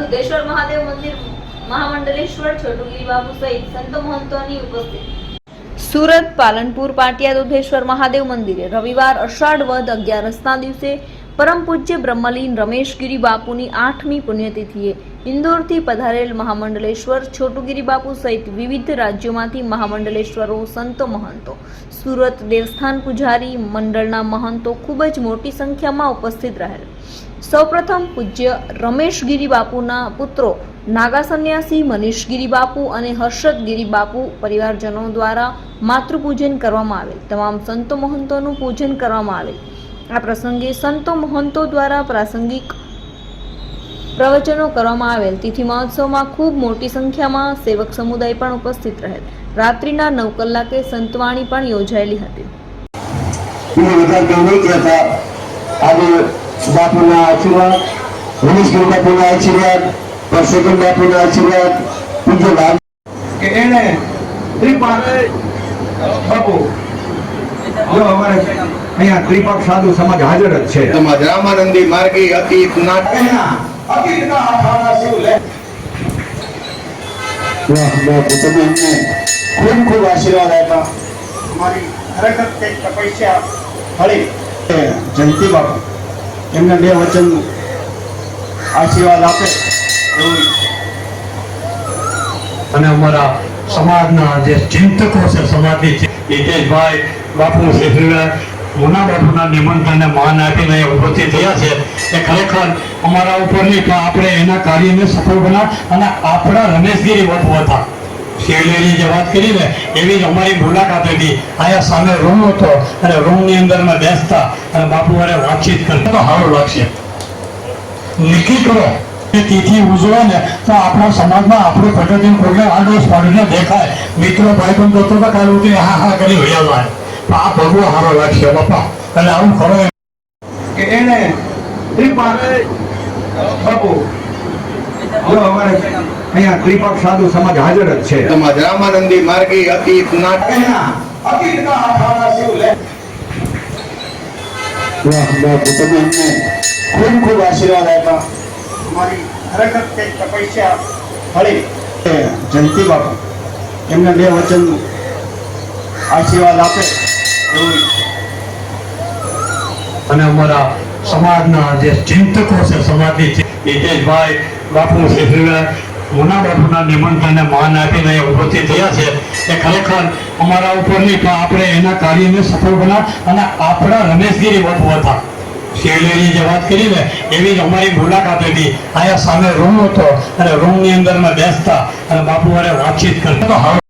દુધેશ્વર મહાદેવ મંદિર મહામંડલેશ્વર છોટુગીરી બાપુ સહિત સંતો મહંતોની ઉપસ્થિતિ. સુરત પાલનપુર પાટિયા દુધેશ્વર મહાદેવ મંદિરે રવિવાર અષાઢ વદ અગિયારસના દિવસે પરમ પૂજ્ય બ્રહ્મલીન રમેશગીરી બાપુની આઠમી પુણ્યતિથિએ ઇન્દોરથી પધારેલ મહામંડલેશ્વર છોટુગીરી બાપુ સહિત વિવિધ રાજ્યોમાંથી મહામંડલેશ્વરો, સંતો મહંતો, સુરત દેવસ્થાન પૂજારી મંડળના મહંતો ખૂબ જ મોટી સંખ્યામાં ઉપસ્થિત રહેલ. સૌપ્રથમ પૂજ્ય રમેશગીરી બાપુના પુત્રો નાગા સંન્યાસી મનીષગીરી બાપુ અને હર્ષદગીરી બાપુ પરિવારજનો દ્વારા માતૃપૂજન કરવામાં આવેલ. તમામ સંતો મહંતોનું પૂજન કરવામાં આવેલ. આ પ્રસંગે સંતો મહંતો દ્વારા પ્રાસંગિક પ્રવચનો કરવામાં આવેલ. તિથિ મહોત્સવમાં ખૂબ મોટી સંખ્યામાં સેવક સમુદાય પણ ઉપસ્થિત રહેલ. રાત્રિના નવ કલાકે સંતવાણી પણ યોજાયેલી હતી. બાપુના આશીર્વાદ રમેશભાઈ બાપુના આશીર્વાદ પરસોત્તમ બાપુના આશીર્વાદ પૂજ્ય બાપ કે એને ત્રિપાક બાપુ જો અમારે અહીંયા ત્રિપાક સાધુ સમાજ હાજર જ છે. સમાજ રામાનંદી માર્ગી અતીત નાટ અતીતના આખાના શિવ લે? વાહ બાપુ તમે અમને ખૂબ ખૂબ આશીર્વાદ આપ્યા. અમારી ખરેખર કંઈક તપસ્યા ફળી. એ જયંતિ બાપુ. એમને બે વચન આશીર્વાદ આપે અને અમારા સમાજના જે ચિંતકો છે, સમાજની હિતેશભાઈ બાપુ શ્રી મોના બાપુના નિમંત્રણને માન આપીને ઉપસ્થિત થયા છે. એ ખરેખર અમારા ઉપર નહીં પણ આપણે એના કાર્યને સફળ બના અને આપણા રમેશગીરી બાપુ હતા. શિવલેરી જે વાત કરી ને એવી જ અમારી મુલાકાત હતી. અહીંયા સામે રૂમ હતો અને રૂમની અંદર અમે બેસતા અને બાપુ હારે વાતચીત કરતા. તો સારું લાગશે. નક્કી કરો. કે તિથિ ઉજવે ને તો આપણા સમાજમાં આપણું પ્રગતિનું પ્રોગ્રામ આડોશ પાડીને દેખાય. મિત્રો ભાઈ બંધ જોતો તો કાલે ઉઠી હા હા કરી વયા જાય તો આ ભગવો સારો લાગશે બાપા. એટલે આવું કરો એમ. કે એને બાપુ જો અમારે અહીંયા ત્રિપાક સાધુ સમાજ હાજર જ છે. સમાજ રામાનંદી માર્ગી અતીત નાટ એના અતીતના આખાના શિવ લે? વાહ બાપુ તમે અમને ખૂબ ખૂબ આશીર્વાદ આપ્યા. અમારી ખરેખર કંઈક તપસ્યા ફળી એ જયંતિ બાપુ એમને બે વચન આશીર્વાદ આપે. અને અમારા સમાજના જે ચિંતકો છે, સમાજની હિતેશભાઈ બાપુ શ્રી મોના બાપુના નિમંત્રણને માન આપીને ઉપસ્થિત થયા છે. એ ખરેખર અમારા ઉપર નહીં, પણ આપણે એના કાર્યને સફળ બના અને આપણા રમેશગીરી બાપુ હતા શિવલેરી જે વાત કરી ને, એવી જ અમારી મુલાકાત હતી. અહીંયા સામે રૂમ હતો અને રૂમની અંદર અમે બેસતા અને બાપુ હારે વાતચીત કરતા.